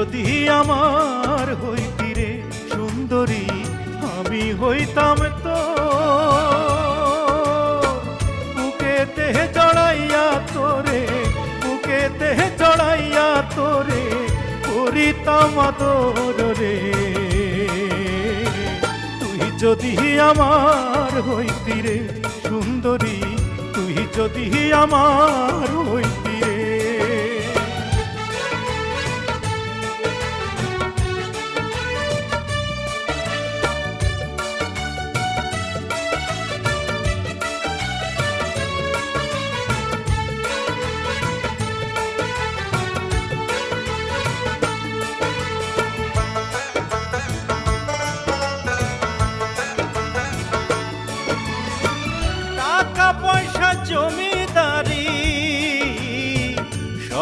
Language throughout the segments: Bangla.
আমার হইতি রে সুন্দরী, আমি হইতাম তো। বুকেতে জড়াইয়া তোরে, বুকেতে জড়াইয়া তোরে করিতাম আদর রে। তুই যদি আমার হইতি রে সুন্দরী, তুই যদি আমার হইতি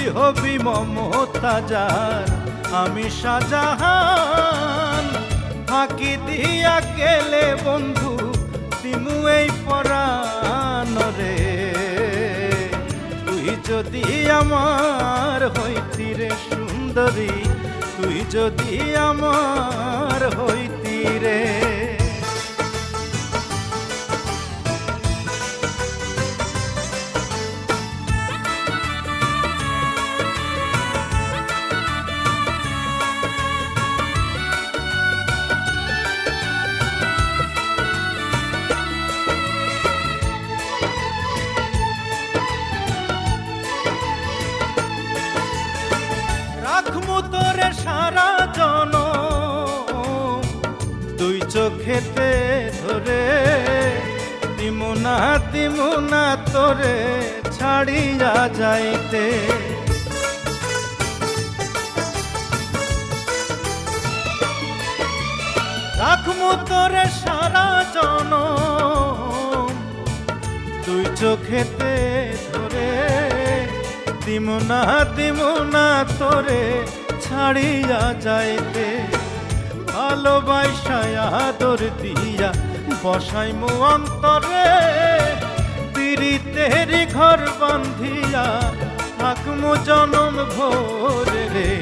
তুই হবি মমতাজার। আমি শাহজাহান। ফাঁকি দিয়া গেলে বন্ধু দিমু এই পরাণ রে। তুই যদি আমার হইতি রে সুন্দরী, তুই যদি আমার হইতি রে। সারা জন দুই চোখেতে ধরে দিমুনা দিমুনা তোরে ছাড়িয়া যাইতে। রাখমু তোরে সারা জন দুই চোখেতে ধরে দিমুনা দিমুনা তোরে ছাড়িয়া যাইতে। ভালোবাসায় আদর দিয়া বসাই মু অন্তরে। পিরিতের ঘর বান্ধিয়া থাকমু জনম ভোরে রে।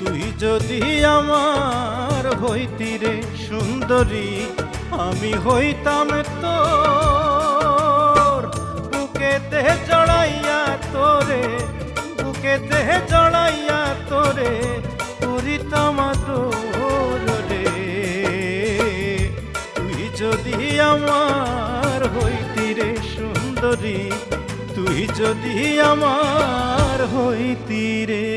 তুই যদি আমার হইতি রে সুন্দরী, আমি হইতাম তোর আমার হইতি রে সুন্দরী তুই যদি আমার হইতি রে।